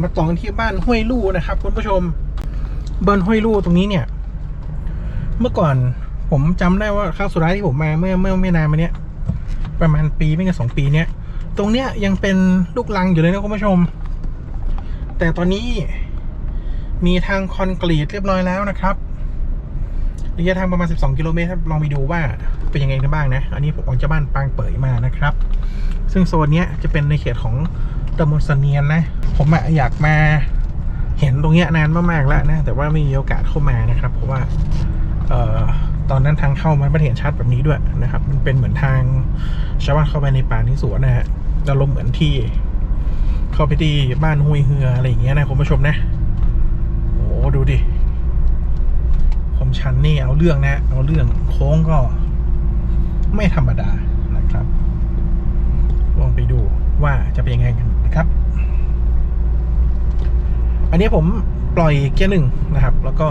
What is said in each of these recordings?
มาต่อกันที่บ้านห้วยลู่นะครับคุณผู้ชมบ้านห้วยลู่ตรงนี้เนี่ย เมื่อก่อนผมจำได้ว่าครั้งสุดท้ายที่ผมมาเมื่อเมื่อไม่นานมาเนี้ยประมาณปีไม่เกินสองปีเนี้ยตรงเนี้ยยังเป็นลูกลังอยู่เลยนะคุณผู้ชม แต่ตอนนี้มีทางคอนกรีตเรียบร้อยแล้วนะครับระยะทางประมาณ 12 กิโลเมตรลองไปดูว่าเป็นยังไงกันบ้างนะ อันนี้ผมออกจากบ้านปางเปยมานะครับ ซึ่งโซนเนี้ยจะเป็นในเขตของ ตำบลเสนียนนะ ผมอยากมาเห็นตรงเนี้ยนานมากๆแล้วนะ แต่ว่าไม่มีโอกาสเข้ามานะครับ เพราะว่าเอ่อตอนนั้นทางเข้ามันไม่เห็นชัดแบบนี้ด้วยนะครับ มันเป็นเหมือนทางชาวบ้านเข้าไปในป่าที่สวนนะฮะอารมณ์เหมือนที่ เข้าไปที่บ้านห้วยเฮืออะไรอย่างเงี้ยนะคุณผู้ชมนะโอ้ดูดิความชันนี่เอาเรื่องนะ เอาเรื่องโค้งก็ ไม่ธรรมดานะครับลองไปดูว่าจะเป็นยังไงกัน ครับ อันนี้ผมปล่อยเกียร์หนึ่งนะครับ แล้วก็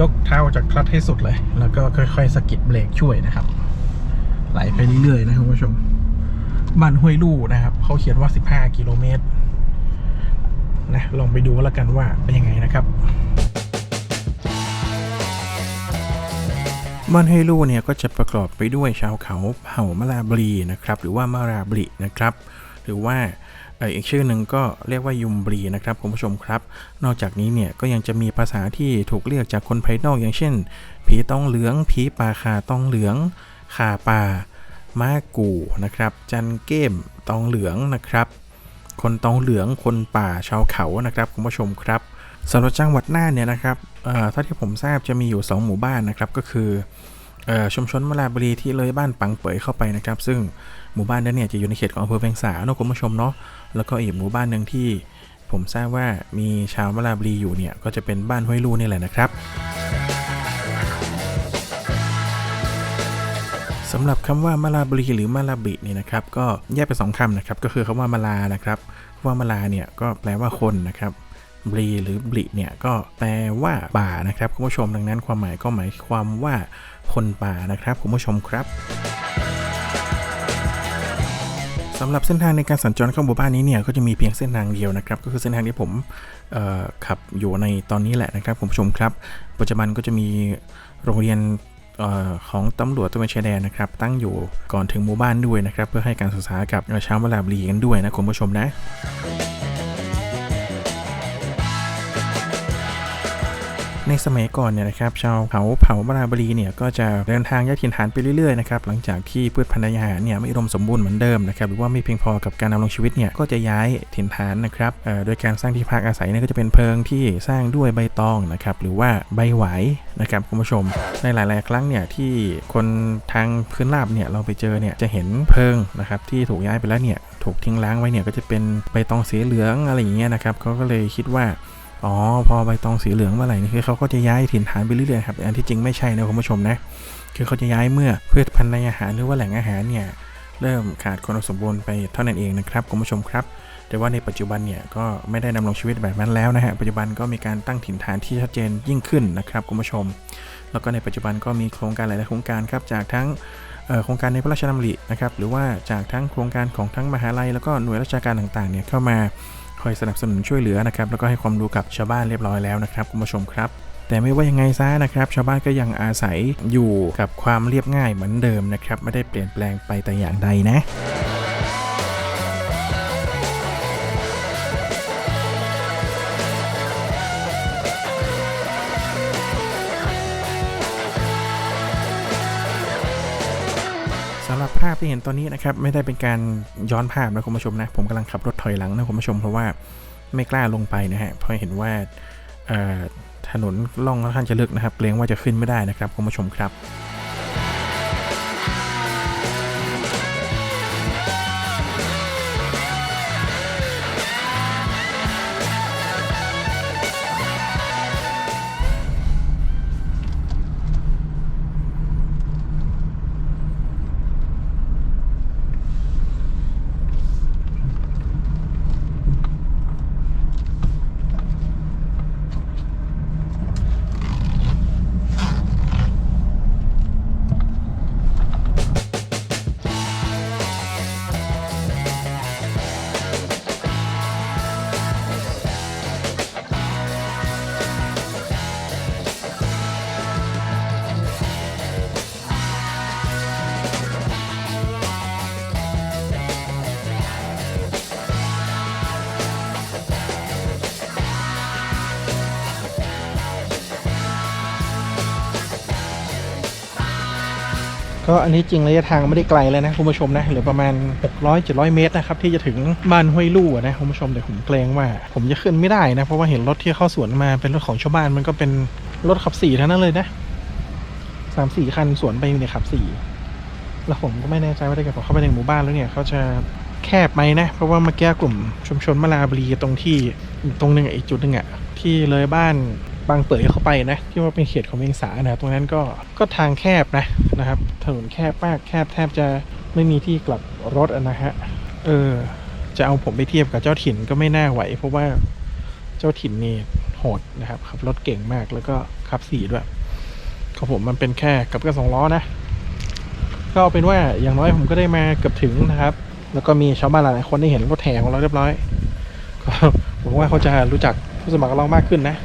ยกเท้าออกจากคลัตช์ให้สุดเลย แล้วก็ค่อยๆสกิดเบรกช่วยนะครับ ไหลไปเรื่อยๆนะคุณผู้ชมบ้านห้วยลู่นะครับ เขาเขียนว่า 15 กิโลเมตร นะ ลองไปดูแล้วกันว่าเป็นยังไงนะครับบ้านห้วยลู่เนี่ยก็จะประกอบไปด้วยชาวเขาเผ่ามะลาบรีนะครับ หรือว่ามาราบรินะครับ หรือว่าอีกชื่อหนึ่งก็เรียกว่ายุมบรีนะครับคุณผู้ชมครับ นอกจากนี้เนี่ยก็ยังจะมีภาษาที่ถูกเรียกจากคนภายนอกอย่างเช่น ผีต้องเหลือง ผีป่าคาต้องเหลืองคาป่ามากูนะครับ จันเก้มตองเหลืองนะครับ คนตองเหลืองคนป่าชาวเขานะครับคุณผู้ชมครับสำหรับจังหวัดน่านเนี่ยนะครับเอ่อเท่าที่ผมทราบจะมีอยู่ 2 หมู่บ้านนะครับก็คือ ชุมชนมะลาบุรีที่เลยบ้านปังเปยเข้าไปนะครับ ซึ่งหมู่บ้านนั้นเนี่ยจะอยู่ในเขตของอำเภอแพงสาเนอะคุณผู้ชมเนาะแล้วก็อีกหมู่บ้านหนึ่งที่ผมทราบว่ามีชาวมะลาบุรีอยู่เนี่ยก็จะเป็นบ้านห้วยลู่นี่แหละนะครับสำหรับคำว่ามาลาบรีหรือมาลาบิเนี่ยนะครับก็แยกเป็นสองคำนะครับก็คือคำว่ามาลานะครับคำว่ามาลาเนี่ยก็แปลว่าคนนะครับ บรีหรือบริเนี่ยก็แปลว่าป่านะครับคุณผู้ชมดังนั้นความหมายก็หมายความว่าคนป่านะครับคุณผู้ชมครับสำหรับเส้นทางในการสัญจรเข้าหมู่บ้านนี้เนี่ยก็จะมีเพียงเส้นทางเดียวนะครับ ก็คือเส้นทางที่ผมขับอยู่ในตอนนี้แหละนะครับคุณผู้ชมครับ ปัจจุบันก็จะมีโรงเรียนออของตำรวจตระเวนชายแดนนะครับ ตั้งอยู่ก่อนถึงหมู่บ้านด้วยนะครับ เพื่อให้การศึกษากับชาวมลาบรีกันด้วยนะคุณผู้ชมนะ ในสมัยก่อนเนี่ยนะครับชาวเผาเผ่าบราบรีเนี่ยก็จะเดินทางย้ายถิ่นฐานไปเรื่อยๆนะครับหลังจากที่พืชพันธุ์อาหารเนี่ยไม่อุดมสมบูรณ์เหมือนเดิมนะครับหรือว่าไม่เพียงพอกับการดำรงชีวิตเนี่ยก็จะย้ายถิ่นฐานนะครับโดยการสร้างที่พักอาศัยเนี่ยก็จะเป็นเพิงที่สร้างด้วยใบตองนะครับหรือว่าใบไหวนะครับคุณผู้ชม ในหลาย ๆ ครั้งเนี่ยที่คนทางพื้นราบเนี่ยเราไปเจอเนี่ยจะเห็นเพิงนะครับที่ถูกย้ายไปแล้วเนี่ยถูกทิ้งล้างไว้เนี่ยก็จะเป็นใบตองสีเหลืองอะไรอย่างเงี้ยนะครับเขาก็เลยคิดว่า อ๋อ พอใบตองสีเหลืองเมื่อไหร่นี่คือเขาก็จะย้ายถิ่นฐานไปเรื่อยๆครับแต่อันที่จริงไม่ใช่นะคุณผู้ชมนะคือเขาจะย้ายเมื่อพืชพันธุ์ในอาหารหรือว่าแหล่งอาหารเนี่ยเริ่มขาดคนอุดมสมบูรณ์ไปเท่านั้นเองนะครับคุณผู้ชมครับ แต่ว่าในปัจจุบันเนี่ยก็ไม่ได้ดำรงชีวิตแบบนั้นแล้วนะฮะปัจจุบันก็มีการตั้งถิ่นฐานที่ชัดเจนยิ่งขึ้นนะครับคุณผู้ชม แล้วก็ในปัจจุบันก็มีโครงการหลายๆโครงการครับจากทั้งโครงการในพระราชดำรินะครับหรือว่าจากทั้งโครงการของทั้งมหาลัยแล้วก็หน่วยราชการต่างๆเนี่ยเข้ามา อยสนับสนุนช่วยเหลือนะครับแล้วก็ให้ความรู้กับชาวบ้านเรียบร้อยแล้วนะครับคุณผู้ชมครับแต่ไม่ว่ายังไงซะนะครับ ชาวบ้านก็ยังอาศัยอยู่กับความเรียบง่ายเหมือนเดิมนะครับ ไม่ได้เปลี่ยนแปลงไปแต่อย่างใดนะาพที่เห็นตอนนี้นะครับไม่ได้เป็นการย้อนภาพนะคุณผู้ชมนะผมกำลังขับรถถอยหลังนะคุณผู้ชมเพราะว่าไม่กล้าลงไปนะฮะเพราะเห็นว่าถนนล่องค่อนข้างจะลึกนะครับเกรงว่าจะขึ้นไม่ได้นะครับคุณผู้ชมครับ ก็อันนี้จริงระยะทางไม่ได้ไกลแล้วนะคุณผู้ชมนะเหลือประมาณ 600 700 เมตรนะครับที่จะถึงบ้านห้วยลู่นะคุณผู้ชมแต่ผมเกรงว่า ผมจะขึ้นไม่ได้นะเพราะว่าเห็นรถที่เข้าสวนมาเป็นรถของชาวบ้านมันก็เป็นรถขับสี่ทั้งนั้นเลยนะสามสี่คันสวนไปเนี่ยขับสี่แล้วผมก็ไม่แน่ใจว่าถ้าเกิดผมเข้าไปในหมู่บ้านแล้วเนี่ยเขาจะแคบไหมนะ เพราะว่าเมื่อกี้กลุ่มชุมชนมะลาบรีตรงที่ตรงหนึ่งอีกจุดหนึ่งอะที่เลยบ้าน บางเปิดเข้าไปนะ ที่ว่าเป็นเขตของเวียงสานะตรงนั้นก็ก็ทางแคบนะนะครับ ถนนแคบมากแคบแทบจะไม่มีที่กลับรถอะนะฮะเออจะเอาผมไปเทียบกับเจ้าถิ่นก็ไม่น่าไหว เพราะว่าเจ้าถิ่นนี่โหดนะครับขับรถเก่งมากแล้วก็ขับสี่ด้วยของผมมันเป็นแค่กับกระสองล้อนะก็เอาเป็นว่าอย่างน้อยผมก็ได้มาเกือบถึงนะครับ แล้วก็มีชาวบ้านหลายคนได้เห็นรถแห่ของเราเรียบร้อยก็ผมว่าเขาจะรู้จักผู้สมัครเรามากขึ้นนะ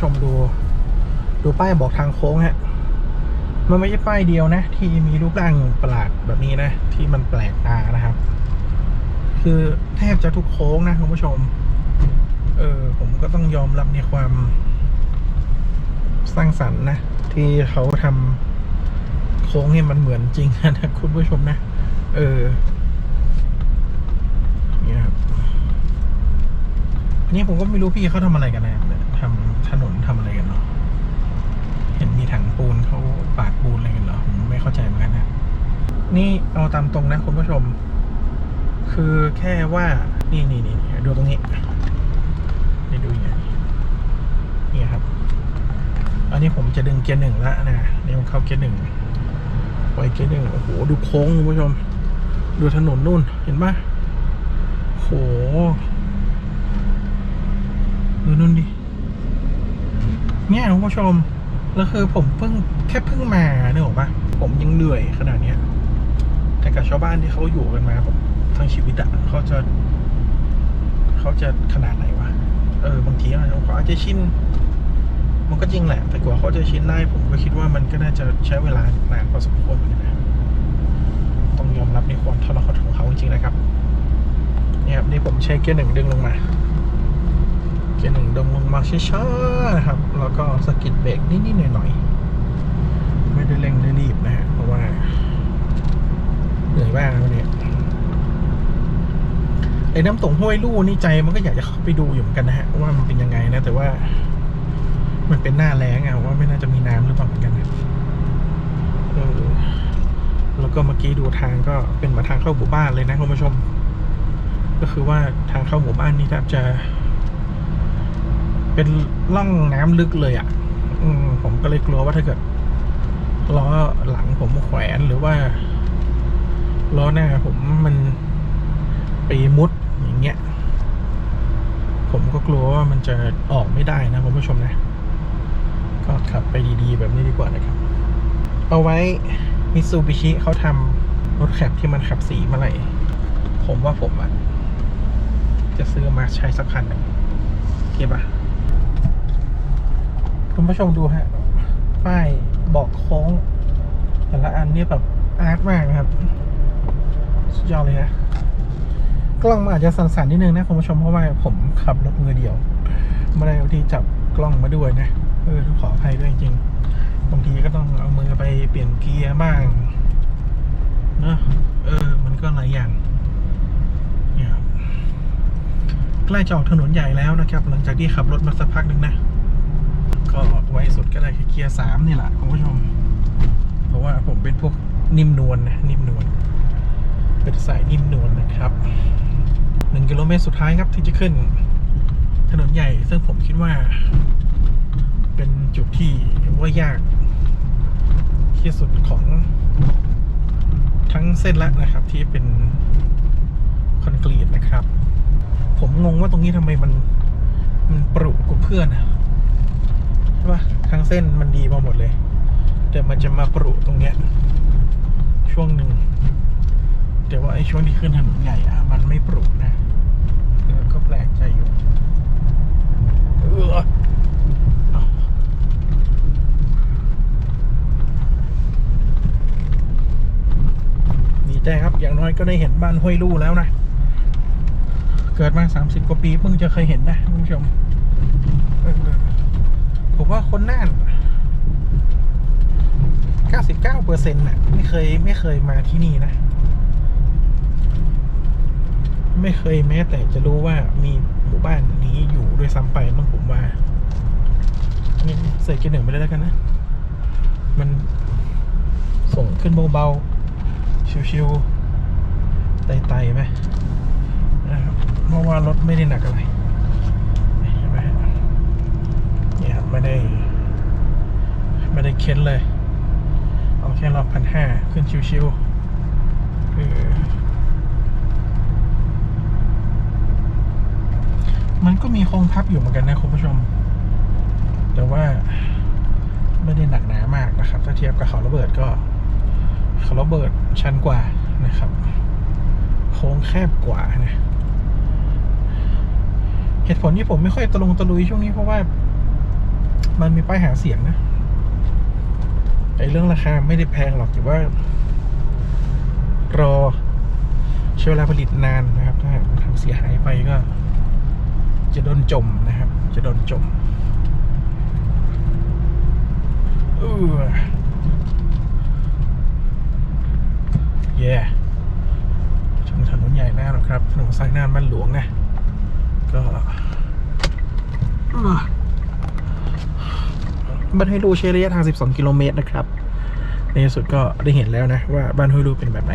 ผู้ชมดู ดูป้ายบอกทางโค้งฮะมันไม่ใช่ป้ายเดียวนะ ที่มีรูปร่างประหลาดแบบนี้นะ ที่มันแปลกตานะครับ คือแทบจะทุกโค้งนะคุณผู้ชม เออผมก็ต้องยอมรับในความสร้างสรรค์นะ ที่เขาทำโค้งให้มันเหมือนจริงนะคุณผู้ชมนะ เออนี่ครับอันนี้ผมก็ไม่รู้พี่เขาทำอะไรกันนะ ทำถนนทำอะไรกันเนาะเห็นมีถังปูนเขาปาดปูนอะไรกันเหรอผมไม่เข้าใจเหมือนกันนะ นี่เอาตามตรงนะคุณผู้ชม คือแค่ว่านี่นี่นี่ดูตรงนี้นี่ดูอย่างนี้นี่ครับ อันนี้ผมจะดึงเกียร์หนึ่งแล้วนะนี่ผมเข้าเกียร์หนึ่งไปเกียร์หนึ่งโอ้โหดูโค้งคุณผู้ชม ดูถนนนู่นเห็นปะโหดูนู่นดิ เนี่ยคุณผู้ชมแล้วคือผมเพิ่งแค่เพิ่งมาเนี่ยหรอปะผมยังเหนื่อยขนาดเนี้ยแต่กับชาวบ้านที่เขาอยู่กันมาแบบทั้งชีวิตอะเขาจะ เขาจะขนาดไหนวะเออบางทีอาจจะเขาอาจจะชินมันก็จริงแหละ แต่กว่าเขาจะชินได้ผมก็คิดว่ามันก็น่าจะใช้เวลานานพอสมควรเหมือนกันนะต้องยอมรับในความทรหดของเขาจริงๆนะครับ เนี่ยครับนี่ผมใช้เกียร์หนึ่งดึงลงมา เกียร์หนึ่งดึงลงมา ช้าๆนะครับ แล้วก็สกิดเบรกนิดๆหน่อยๆ ไม่ได้เร่งได้รีบนะฮะ เพราะว่าเหนื่อยมากวันนี้ไอ้น้ำตกห้วยลู่นี่ใจมันก็อยากจะเข้าไปดูอยู่เหมือนกันนะฮะ ว่ามันเป็นยังไงนะ แต่ว่า มันเป็นหน้าแล้งอะว่าไม่น่าจะมีน้ำหรือเปล่าเหมือนกันนะเออแล้วก็เมื่อกี้ดูทางก็เป็นมาทางเข้าหมู่บ้านเลยนะคุณผู้ชม ก็คือว่าทางเข้าหมู่บ้านนี่แทบจะ เป็นร่องน้ำลึกเลยอะ่ะ อืมผมก็เลยกลัวว่าถ้าเกิดล้อหลังผมแขวนหรือว่าล้อหน้าผมมันไปมุดอย่างเงี้ย ผมก็กลัวว่ามันจะออกไม่ได้นะคุณผู้ชมนะ ก็ขับไปดีๆ แบบนี้ดีกว่านะครับ เอาไว้มิซูบิชิเขาทำรถแคปที่มันขับสีมาไหร่ผมว่าผมอะจะซื้อมาใช้สักคันหนึ่งโอเคปะ คุณผู้ชมดูฮะ ป้ายบอกโค้ง แต่ละอันนี่แบบอาร์ตมากนะครับ สุดยอดเลยนะกล้องมันอาจจะสั่นๆนิดนึงนะคุณผู้ชมเพราะว่าผมขับรถมือเดียวไม่ได้เอาที่จับกล้องมาด้วยนะ เออขออภัยด้วยจริงๆบางทีก็ต้องเอามือไปเปลี่ยนเกียร์บ้างนะเออ มันก็หลายอย่างเนี่ยใกล้จะออกถนนใหญ่แล้วนะครับ หลังจากที่ขับรถมาสักพักหนึ่งนะ ก็ไวสุดก็ได้แค่เกียร์สามนี่แหละคุณผู้ชม เพราะว่าผมเป็นพวกนิ่มนวลนะนิ่มนวลเป็นสายนิ่มนวลนะครับหนึ่งกิโลเมตรสุดท้ายครับที่จะขึ้น ถนนใหญ่ ซึ่งผมคิดว่า เป็นจุดที่ว่ายาก ที่สุดของทั้งเส้นละนะครับ ที่เป็นคอนกรีตนะครับ ผมงงว่าตรงนี้ทำไมมัน มันปรุกว่าเพื่อนอะ ใช่ปะทั้งเส้นมันดีมาหมดเลย แต่มันจะมาปรุตรงเนี้ย ช่วงหนึ่งแต่ว่าไอ้ช่วงที่ขึ้นถนนใหญ่อะมันไม่ปรุนะก็แปลกใจอยู่เออดีใจครับ อย่างน้อยก็ได้เห็นบ้านห้วยลู่แล้วนะ เกิดมาสามสิบกว่าปีเพิ่งจะเคยเห็นนะคุณผู้ชม ว่าคนน่านเก้าสิบเปอร์เซ็นต์น่ะ ไม่เคยไม่เคยมาที่นี่นะ ไม่เคยแม้แต่จะรู้ว่ามีหมู่บ้านนี้อยู่ด้วยซ้ำไปมั้งผมว่านี่ใส่เกียร์หนึ่งไปเลยแล้วกันนะ มันส่งขึ้นเบาๆ ชิวๆไต่ๆไหมนะครับเพราะว่ารถไม่ได้หนักอะไรเห็นไหมเนี่ยครับ ไม่ได้ ไม่ได้เค้นเลย เอาแค่รอบพันห้าขึ้นชิวๆเออมันก็มีโครงพับอยู่เหมือนกันนะคุณผู้ชม แต่ว่าไม่ได้หนักหนามากนะครับ ถ้าเทียบกับเขาระเบิดก็ เขาระเบิดชันกว่านะครับ โค้งแคบกว่านะ เหตุผลที่ผมไม่ค่อยตะลงตะลุยช่วงนี้เพราะว่า มันมีป้ายหาเสียงนะไอ้เรื่องราคาไม่ได้แพงหรอกแต่ว่า รอใช้เวลาผลิตนานนะครับ ถ้าทำเสียหายไปก็ จะโดนจมนะครับ จะโดนจมเออเย่ถึงถนนใหญ่แล้วนะครับถนนสายน่านบ้านหลวงนะ ก็ บ้านห้วยรูใช้ระยะทาง 12 กิโลเมตรนะครับ ในที่สุดก็ได้เห็นแล้วนะว่าบ้านห้วยรูเป็นแบบไหน